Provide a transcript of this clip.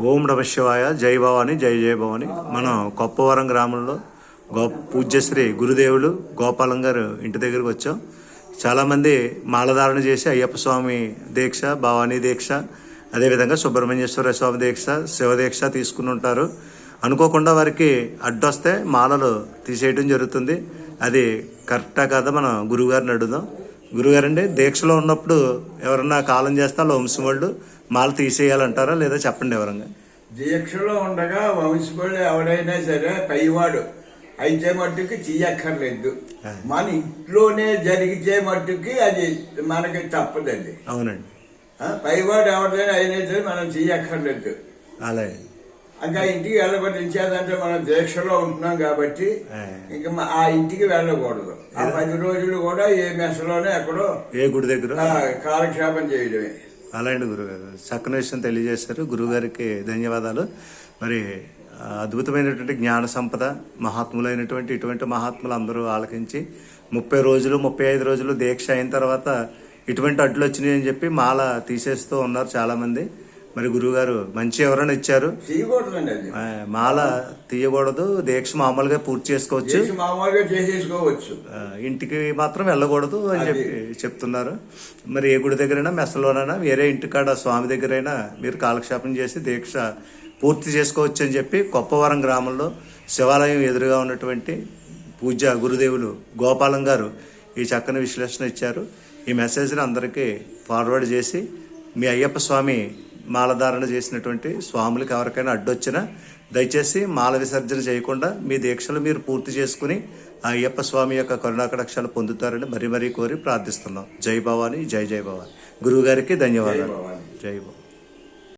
ఓం నమ శివాయ జై భవాని జై జయ భవాని. మనం కొప్పవరం గ్రామంలో గో పూజ్యశ్రీ గురుదేవులు గోపాలం గారు ఇంటి దగ్గరికి వచ్చాం. చాలామంది మాలధారణ చేసి అయ్యప్ప స్వామి దీక్ష భవానీ దీక్ష అదేవిధంగా సుబ్రహ్మణ్యేశ్వర స్వామి దీక్ష శివదీక్ష తీసుకుని ఉంటారు. అనుకోకుండా వారికి అడ్డొస్తే మాలలు తీసేయడం జరుగుతుంది. అది కరెక్టా కాదా మనం గురువుగారిని అడుగుదాం. గురుగారండి దీక్షలో ఉన్నప్పుడు ఎవరన్నా కాలం చేస్తే వంశం వాళ్ళు మాల తీసేయాలంటారా లేదా చెప్పండి ఎవరంగా? దీక్షలో ఉండగా వంశపడి ఎవడైనా సరే పైవాడు అయితే మట్టుకి తీయక్కర్లేదు మన ఇంట్లోనే జరిగితే మట్టుకి అది మనకి తప్పదండి. అవునండి. పైవాడు ఎవరిదైనా అయినా సరే మనం తీయక్కర్లేదు అలాగే. ఇంకా ఇంటికి వెళ్ళబడించేదంటే మనం దీక్షలో ఉంటున్నాం కాబట్టి. ఇంకా ఆ ఇంటికి వెళ్ళకూడదు. ఆ పది రోజులు కూడా ఏ మెసలోనే ఎక్కడో ఏ గుడి దగ్గర? కాలక్షేపం చేయడమే. అలాంటి గురుగారు చక్కని విషయం తెలియజేశారు. గురుగారికి ధన్యవాదాలు. మరి అద్భుతమైనటువంటి జ్ఞాన సంపద మహాత్ములైనటువంటి ఇటువంటి మహాత్ములు అందరూ ఆలకించి ముప్పై రోజులు ముప్పై ఐదు రోజులు దీక్ష అయిన తర్వాత ఇటువంటి అడ్లు వచ్చినాయి అని చెప్పి మాల తీసేస్తూ ఉన్నారు చాలా మంది మరి గురుగారు మంచి ఎవరైనా ఇచ్చారు? మాల తీయకూడదు దీక్ష మామూలుగా పూర్తి చేసుకోవచ్చు. మామూలుగా చేసేసుకోవచ్చు. ఇంటికి మాత్రం వెళ్ళకూడదు అని చెప్పి చెప్తున్నారు. మరి ఏ గుడి దగ్గరైనా మెసలోనైనా వేరే ఇంటికాడ స్వామి దగ్గరైనా మీరు కాలక్షేపం చేసి దీక్ష పూర్తి చేసుకోవచ్చు అని చెప్పి కొప్పవరం గ్రామంలో శివాలయం ఎదురుగా ఉన్నటువంటి పూజ గురుదేవులు గోపాలం గారు ఈ చక్కని విశ్లేషణ ఇచ్చారు. ఈ మెసేజ్ని అందరికీ ఫార్వర్డ్ చేసి మీ అయ్యప్ప స్వామి మాలధారణ చేసినటువంటి స్వాములకు ఎవరికైనా అడ్డొచ్చినా దయచేసి మాల విసర్జన చేయకుండా మీ దీక్షలు మీరు పూర్తి చేసుకుని ఆ అయ్యప్ప స్వామి యొక్క కరుణాకటాక్షాలు పొందుతారని మరీ మరీ కోరి ప్రార్థిస్తున్నాం. జై భవాని జై జై భవాని. గురువు గారికి ధన్యవాదాలు. జై భవాని.